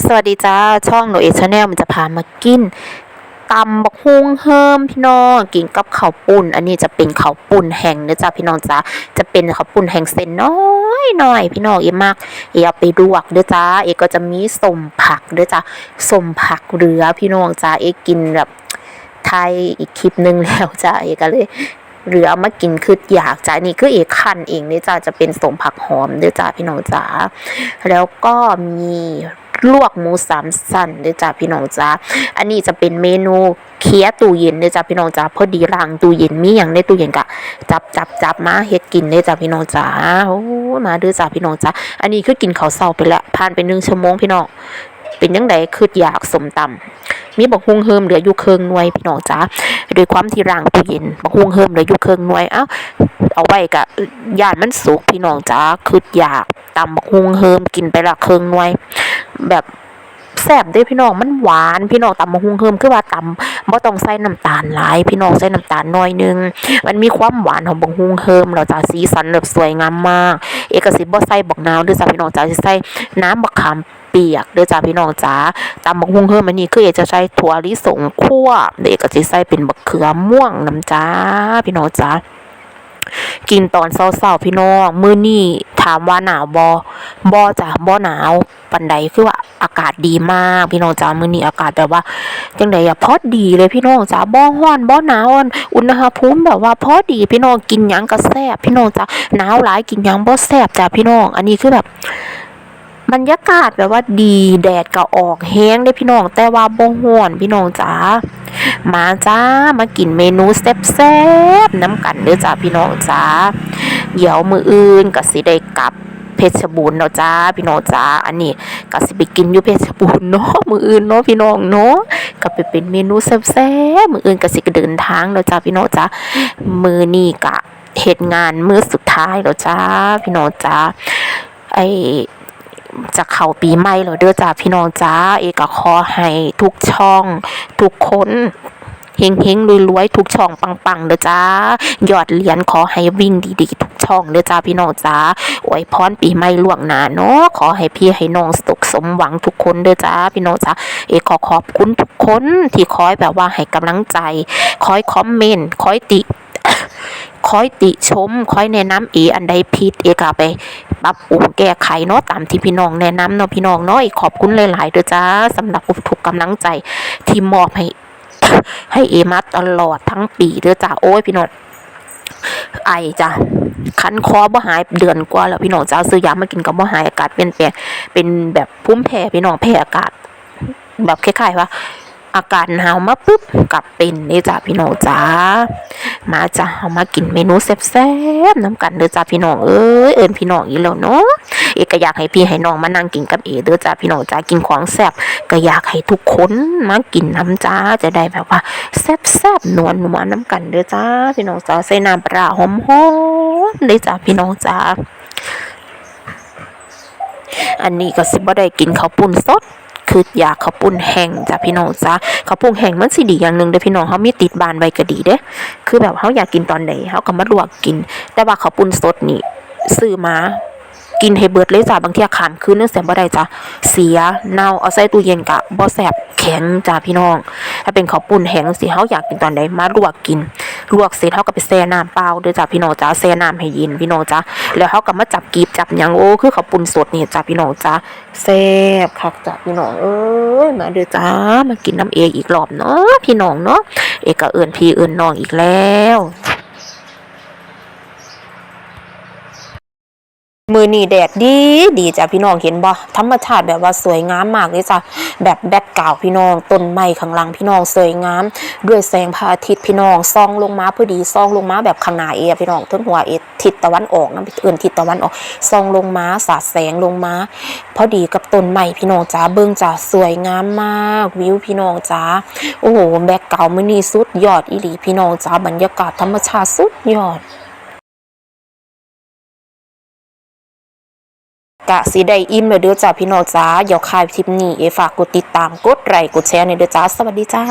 สวัสดีจ้า ช่องหนูเอชแนลมันจะพามากินตำบักฮุงเฮิมพี่น้องกินกับข้าวปุ้นอันนี้จะเป็นข้าวปุ้นแห้งนะจ้าพี่น้องจ้าจะเป็นข้าวปุ้นแห้งเส้นน้อยหน่อยพี่น้องเอมากเอเอาไปลวกเด้อจ้าเอก็จะมีสมผักเด้อจ้าสมผักเหลือพี่น้องจ้าเอกินแบบไทยอีกคลิปหนึงแล้วจ้าเอก็เลย หลือมากินคืออยากจ้านี่คือเอกคันเองเนี่ยจ้าจะเป็นสมผักหอมเด้อจ้าพี่น้องจ้าแล้วก็มีลวกหมูสามสันเด้อจ้าพี่น้องจ้าอันนี้จะเป็นเมนูเคี้ยตู้เย็นเด้อจ้าพี่น้องจ้าพอดีล้างตู้เย็นมีอย่างในตู้เย็นกะจับจับจับมาเฮ็ดกินเด้อจ้าพี่น้องจ้าโอ้มาเด้อจ้าพี่น้องจ้าอันนี้คือกินข้าวเช้าไปแล้วผ่านไปหนึ่งชั่วโมงพี่น้อง เป็นยังไงคืออยากสมตำมีบักฮุงเฮิมเหลืออยู่เครื่องหน่วยพี่น้องจ้าด้วยความที่ร่างตู้เย็นบักฮุงเฮิมเหลืออยู่เครื่องหน่วยเอ้าเอาไว้กะย่านมันสุกพี่น้องจ้าคืออยากตำบักฮุงเฮิมกินไปละเครื่องหน่วย แบบแซ่บด้วยพี่น้องมันหวานพี่น้องตำบักฮุงเฮิมคือว่าตำบ่ต้องใส่น้ำตาลหลายพี่น้องใส่น้ำตาลน้อยหนึง มันมีความหวานของบักฮุงเฮิมแล้วจ้าสีสันแบบสวยงามมาก เอกสิทธิ์บ่ใส่บักนาวเด้วยจ้าพี่น้องจ้าสิใส่น้ำบักขาม เปียกเด้อจ้าพี่น้องจ้าตำบักฮุงเฮิมอันนี้คือเอกจะใช้ถั่วลิสงคั่วเด็กก็สิใส่เป็นบักเขือม่วงน้ำจ้าพี่น้องจ้ากินตอนเช้าๆพี่น้องมื้อนี้ถามว่าหนาวบ่บ่จ้ะบ่หนาวปานใดคือว่าอากาศดีมากพี่น้องจ้ามื้อนี้อากาศแบบว่าจังไดอะพอดีเลยพี่น้องจ้าบ่ร้อนบ่หนาวอะอุณหภูมิแบบว่าพอดีพี่น้องกินหยังก็แซ่บพี่น้องจ้าหนาวหลายกินหยังบ่แซ่บจ้ะพี่น้อง อันนี้คือแบบ บรรยากาศแบบว่าดีแดดก็ออกแห้งได้พี่น้องแต่ว่าบ่ฮ้อนพี่น้องจ้ามาจ้ามากินเมนูแซ่บๆน้ำกันเด้อจ้าพี่น้องจ้าเดี๋ยวมืออื่นก็สิได้กลับเพชรบูรณ์เนาะจ้าพี่น้องจ้าอันนี้ก็สิไปกินอยู่เพชรบูรณ์เนาะมืออื่นเนาะพี่น้องเนาะก็ไปเป็นเมนูแซ่บๆมืออื่นก็สิเดินทางเนาะจ้าพี่น้องจ้ามือนี้ก็เฮ็ดงานมื้อสุดท้ายแล้วจ้าพี่น้องจ้าไอ จะเข้าปีใหม่แล้วเด้อจ้าพี่น้องจ้า เอกขอให้ทุกช่อง ทุกคนเฮงเฮงรวยรวยๆทุกช่องปังๆเด้อจ้ายอดเหรียญขอให้วิ่งดีๆ ทุกช่องเด้อจ้าพี่น้องจ้าอวยพรปีใหม่ล่วงหน้าเนาะขอให้พี่ให้น้องสุขสมหวังทุกคนเด้อจ้าพี่น้องจ้าเอกขอขอบคุณทุกคนที่คอยแบบว่าให้กำลังใจ คอยคอมเมนต์คอยติ อยติชมคอยแนะนำเออันใดผิดเอกเอาไปปรับปรุงแก้ไขเนาะตามที่พี่น้องแนะนำเนาะพี่น้องเนาะขอบคุณหลายๆเด้อจ้าสำหรับทุกกำลังใจที่มอบให้ให้เอมาตลอดทั้งปีเด้อจ้าโอ้ยพี่น้องไอจ้ะคันคอบ่หายเดือนกว่าแล้วพี่น้องจ้าซื้อยามากินก็บ่หายอากาศเปลี่ยนแปลงเป็นแบบภูมิแพ้พี่น้องแพ้อากาศ แบบคล้ายๆว่า อากาศหนาวมาปุ๊บกลับเป็นนี่จ้าพี่น้องจ้ามาจ้าเอามากินเมนูแซ่บๆน้ำกันเด้อจ้าพี่น้องเอ้ยเอิญพี่น้องอีแล้วเนาะเอกก็อยากให้พี่ให้น้องมานั่งกินกับเอเด้อจ้าพี่น้องจ้ากินของแซ่บก็อยากให้ทุกคนมากินน้ำจ้าจะได้แบบว่าแซ่บๆนวลนวลน้ำกันเด้อจ้าพี่น้องจ้าใส่น้ำปลาหอมๆเลยจ้าพี่น้องจ้าอันนี้ก็สิบ่ได้กินข้าวปุ้นสด คืออยากข้าวปุ้นแห้งจ้ะพี่น้องจ้าข้าวปุ้นแห้งมันสิดีอย่างหนึ่งเด้อพี่น้องเขามีติดบานใบกระดีเด้คือแบบเขาอยากกินตอนไหนเขาก็มาลวกกิน แต่ว่าเขาวปุ้นสดนี่ซื้อมา กินให้เบิดเลยจ้ะบางทีขามคืนนึงแสบบ่ได้จ้ะเสียเน่าเอาใส่ตู้เย็นกะบ่แสบแข็งจ้ะพี่น้อง ถ้าเป็นข้าวปุ้นแห้งสิเขาอยากกินตอนไหนมาลวกกินลวกเสร็จเขาก็ไปแช่น้ำเปล่าเด้อจ้ะพี่น้องจ้าแช่น้ำให้เย็นพี่น้องจ้าแล้วเขาก็มาจับกีบจับหยังโอ้คือข้าวปุ้นสดนี่จ้ะพี่น้องจ้าแซ่บคักจ้ะพี่น้องเอ้ยมาเด้อจ้ามากินน้ำเออีกรอบเนาะพี่น้องเนาะเอกก็เอิ้นพี่เอิ้นน้องอีกแล้ว มือนี่แดดดีดีจ้ะพี่น้องเห็นบ่ธรรมชาติแบบว่าสวยงามมากเลยจ้ะแบบแบ็คกราวพี่น้องต้นไม้ข้างหลังพี่น้องสวยงาม ด้วยแสงพระอาทิตย์พี่น้องส่องลงมาพอดีส่องลงมาแบบข้างหน้าเอพี่น้องทั้งหัวเอทิศตะวันออกนะเอื่นทิศตะวันออกส่องลงมาสาดแสงลงมาพอดีกับต้นไม้พี่น้องจ้าเบิ่งจ้าสวยงามมากวิวพี่น้องจ้าโอ้โหแบ็คกราวมือนี้สุดยอดอีหลีพี่น้องจ้าบรรยากาศธรรมชาติสุดยอด กะสีได้อิ่มเลยเด้อจ้าพี่น้องจ้าอย่าคายคลิปนี้เอฝากกดติดตามกดไลค์กดแชร์ในเด้อจ้าสวัสดีจ้า